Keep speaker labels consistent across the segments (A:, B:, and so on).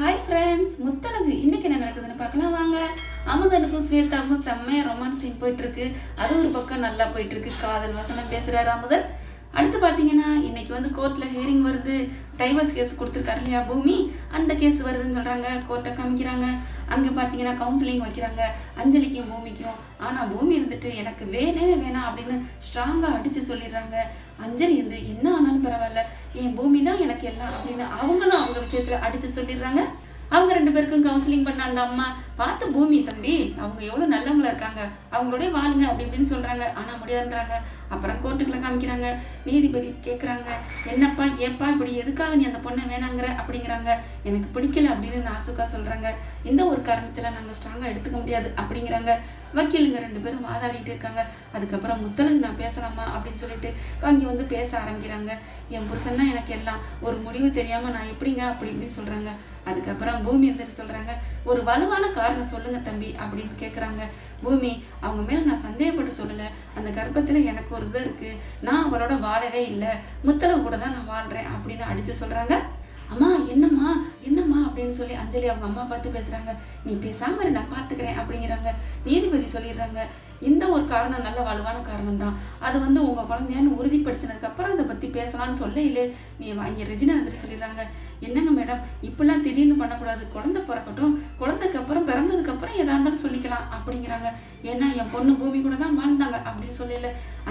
A: Hi friends Muthazhagu இன்னைக்கு என்ன நடக்குதுன்னு பார்க்கலாம். வாங்க. அமுதனுக்கும் ஸ்வேதாவுக்கும் செம்மையாக ரொமான்ஸ் சீன் போயிட்டு இருக்கு அது ஒரு பக்கம் நல்லா போயிட்டு இருக்கு காதல் வசனம் பேசுறாரு அமுதன். அடுத்து பார்த்தீங்கன்னா இன்னைக்கு வந்து கோர்ட்டில் ஹியரிங் வருது. டைவர்ஸ் கேஸ் கொடுத்துருக்காரு இல்லையா பூமி? அந்த கேஸ் வருதுன்னு சொல்கிறாங்க கோர்ட்டை காமிக்கிறாங்க. அங்கே பார்த்தீங்கன்னா கவுன்சிலிங் வைக்கிறாங்க. அஞ்சலிக்கும் பூமிக்கும். ஆனால் பூமி இருந்துட்டு எனக்கு வேணவே வேணாம் அப்படின்னு ஸ்ட்ராங்காக அடித்து சொல்லிடுறாங்க. அஞ்சலி இருந்து என்ன பரவாயில்ல. என் பூமி தான் எனக்கு எல்லாம் அப்படின்னு அவங்களும் அவங்க விஷயத்துல அடிச்சு சொல்லிடுறாங்க. அவங்க ரெண்டு பேருக்கும் கவுன்சிலிங் பண்ண அந்த அம்மா. பார்த்து பூமி தம்பி அவங்க எவ்வளவு நல்லவங்களா இருக்காங்க. அவங்களோடய வாழுங்க அப்படி இப்படின்னு சொல்றாங்க. ஆனா முடியாதுன்றாங்க. அப்புறம் கோர்ட்டுக்குள்ள காமிக்கிறாங்க. நீதிபதி கேக்குறாங்க. என்னப்பா ஏப்பா இப்படி எதுக்காக நீ அந்த பொண்ணை வேணாங்கிற? அப்படிங்கிறாங்க. எனக்கு பிடிக்கல அப்படின்னு நாசுக்கா சொல்றாங்க. இந்த ஒரு காரணத்துல நாங்கள் ஸ்ட்ராங்கா எடுத்துக்க முடியாது அப்படிங்கிறாங்க. வக்கீலுங்க ரெண்டு பேரும் வாதாடிட்டு இருக்காங்க. அதுக்கப்புறம் முத்தலுக்கு நான் பேசலாமா அப்படின்னு சொல்லிட்டு அங்கே வந்து பேச ஆரம்பிக்கிறாங்க. என் புருஷன் தான் எனக்கு எல்லாம். ஒரு முடிவு தெரியாம நான் எப்படிங்க அப்படி இப்படின்னு சொல்றாங்க. அதுக்கப்புறம் பூமி இருந்துட்டு சொல்றாங்க ஒரு வலுவான காரணம் சொல்லுங்க தம்பி அப்படின்னு கேட்குறாங்க பூமி அவங்க மேல நான் சந்தேகப்பட்டு சொல்லல. அந்த கர்ப்பத்துல எனக்கு ஒரு இது இருக்கு. நான் அவளோட வாழவே இல்லை. முத்தளவு கூட தான் நான் வாழ்றேன் அப்படின்னு அடிச்சு சொல்றாங்க. அம்மா என்னம்மா என்னம்மா அப்படின்னு சொல்லி அஞ்சலி அவங்க அம்மா பார்த்து பேசுறாங்க. நீ பேசாம நான் பாத்துக்கிறேன் அப்படிங்கிறாங்க. நீதிபதி சொல்லிடுறாங்க. இந்த ஒரு காரணம் நல்ல வலுவான காரணம் தான் அது வந்து உங்க குழந்தையான்னு உறுதிப்படுத்தினதுக்கு அப்புறம் அதை பத்தி பேசலாம்னு சொல்ல இல்லை நீ வாங்கி ரெஜினா வந்துட்டு சொல்லிடுறாங்க. என்னங்க மேடம் இப்படிலாம் திடீர்னு பண்ணக்கூடாது. குழந்தை பிறக்கட்டும். குழந்தைக்கு அப்புறம் பிறந்ததுக்கு அப்புறம் எதா இருந்தாலும் சொல்லிக்கலாம் அப்படிங்கிறாங்க. ஏன்னா என் பொண்ணு பூமி கூட தான் வாழ்ந்தாங்க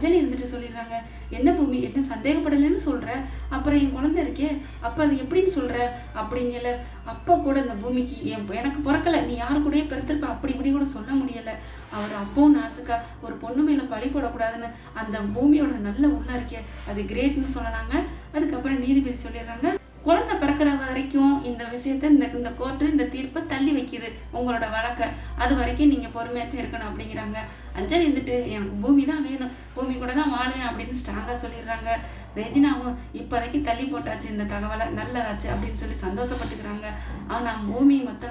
A: அப்படின்னு இருந்துட்டு சொல்லிடுறாங்க. என்ன பூமி? என்ன சந்தேகப்படலைன்னு சொல்கிற அப்புறம் என் குழந்தை இருக்கே அப்போ அது எப்படின்னு சொல்கிற அப்படிங்கல. அப்பா கூட இந்த பூமிக்கு என் எனக்கு பிறக்கல. நீ யாரு கூடயே பிறந்திருப்ப? அப்படி இப்படி கூட சொல்ல முடியல. அவர் அப்பவும் நாசுக்கா. ஒரு பொண்ணு மேலே பழி போடக்கூடாதுன்னு அந்த பூமியோட நல்ல உள்ள இருக்கே. அது கிரேட்னு சொல்லலாங்க. அதுக்கப்புறம் நீதிபதி சொல்லிடுறாங்க. குழந்தை பிறக்கிற வரைக்கும் இந்த விஷயத்த இந்த இந்த கோர்ட்டு இந்த தீர்ப்பை தள்ளி வைக்குது உங்களோட வழக்கை. அது வரைக்கும் நீங்க பொறுமையாக இருக்கணும் அப்படிங்கிறாங்க. அஞ்சலி இருந்துட்டு எனக்கு பூமி தான் வேணும். பூமி கூட தான் வாழேன் அப்படின்னு ஸ்ட்ராங்கா சொல்லிடுறாங்க. ரெஜினாவும் இப்போதைக்கு தள்ளி போட்டாச்சு இந்த தகவலை நல்லதாச்சு அப்படின்னு சொல்லி சந்தோஷப்பட்டுக்கிறாங்க. ஆனா பூமி மற்ற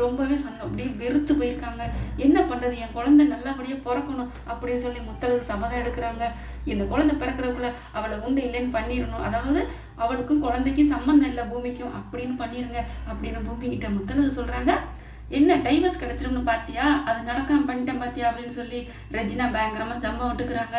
A: ரொம்பவே சந்தோ அப்படியே வெறுத்து போயிருக்காங்க. என்ன பண்றது? என் குழந்தை நல்லபடியா பிறக்கணும் அப்படின்னு சொல்லி முத்தலுக்கு சபதம் எடுக்கிறாங்க. இந்த குழந்தை பிறக்கிறதுக்குள்ள அவளை உண்டு இல்லைன்னு பண்ணிடணும். அதாவது அவளுக்கும் குழந்தைக்கும் சம்மந்தம் இல்லை பூமிக்கும். அப்படின்னு பண்ணிருங்க அப்படின்னு பூமி கிட்ட முத்தலுக்கு சொல்றாங்க. என்ன டைவர்ஸ் கிடைச்சிரும்னு பாத்தியா? அது நடக்காம பண்ணிட்டேன் பார்த்தியா அப்படின்னு சொல்லி ரெஜினா பயங்கரமா ஜம்பம் விட்டுக்கிறாங்க.